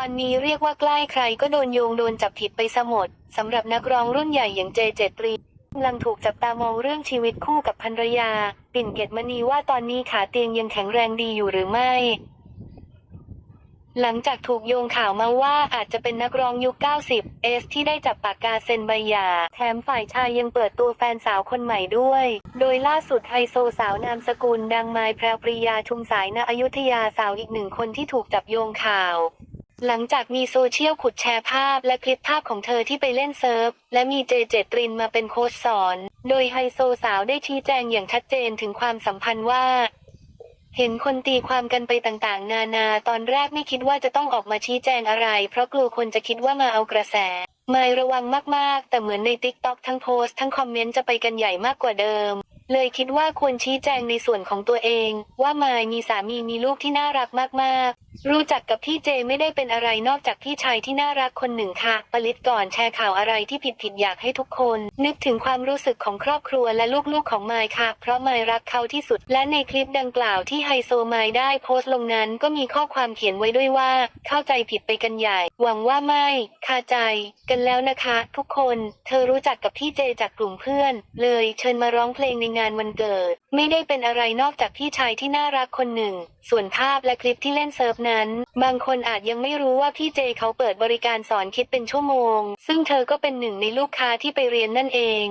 ตอนนี้เรียกว่าใกล้ใครก็โดนโยงโดนจับผิดไปซะหมดสำหรับนักร้องรุ่นใหญ่อย่างเจเจตรีกำลังถูกจับตามองเรื่องชีวิตคู่กับภรรยา ปิ่นเกตมณีว่าตอนนี้ขาเตียงยังแข็งแรงดีอยู่หรือไม่ หลังจากถูกโยงข่าวมาว่าอาจจะเป็นนักร้องยุค 90 เอสที่ได้จับปากกาเซ็นใบหย่าแถมฝ่ายชายยังเปิดตัวแฟนสาวคนใหม่ด้วย โดยล่าสุดไฮโซสาวนามสกุลดังไมายแพรวปริยาชุมสายณอยุธยาสาวอีกหนึ่งคนที่ถูกจับโยงข่าว หลังจากมีโซเชียลขุดแชร์ภาพและคลิปภาพของเธอที่ไปเล่นเซิร์ฟ และมีเจเจตรินมาเป็นโค้ชสอน โดยไฮโซสาวได้ชี้แจงอย่างชัดเจนถึงความสัมพันธ์ว่า เห็นคนตีความกันไปต่างๆ นานา ตอนแรกไม่คิดว่าจะต้องออกมาชี้แจงอะไร เพราะกลัวคนจะคิดว่ามาเอากระแส ไม่ระวังมากๆ แต่เหมือนในติ๊กต็อกทั้งโพสต์ทั้งคอมเมนต์จะไปกันใหญ่มากกว่าเดิมเลยคิดว่าควรชี้แจงในส่วนของตัวเอง ว่ามายมีสามีมีลูกที่น่ารักมาก ๆ รู้จักกับพี่เจไม่ได้เป็นอะไรนอกจากพี่ชายที่น่ารักคนหนึ่งค่ะ ปลิดก่อนแชร์ข่าวอะไรที่ผิดผิดอยากให้ทุกคน นึกถึงความรู้สึกของครอบครัวและลูกๆของไมายค่ะ เพราะไมายรักเขาที่สุด และในคลิปดังกล่าวที่ไฮโซไมายได้โพสต์ลงนั้น ก็มีข้อความเขียนไว้ด้วยว่า เข้าใจผิดไปกันใหญ่ หวังว่าไม่คาใจ กันแล้วนะคะ ทุกคน เธอรู้จักกับพี่เจจากกลุ่มเพื่อน เลยเชิญมาร้องเพลงในงานวันเกิด ไม่ได้เป็นอะไรนอกจากพี่ชายที่น่ารักคนหนึ่ง ส่วนภาพและคลิปที่เล่นเซิร์ฟนั้น บางคนอาจยังไม่รู้ว่าพี่เจเขาเปิดบริการสอนคิดเป็นชั่วโมง ซึ่งเธอก็เป็นหนึ่งในลูกค้าที่ไปเรียนนั่นเอง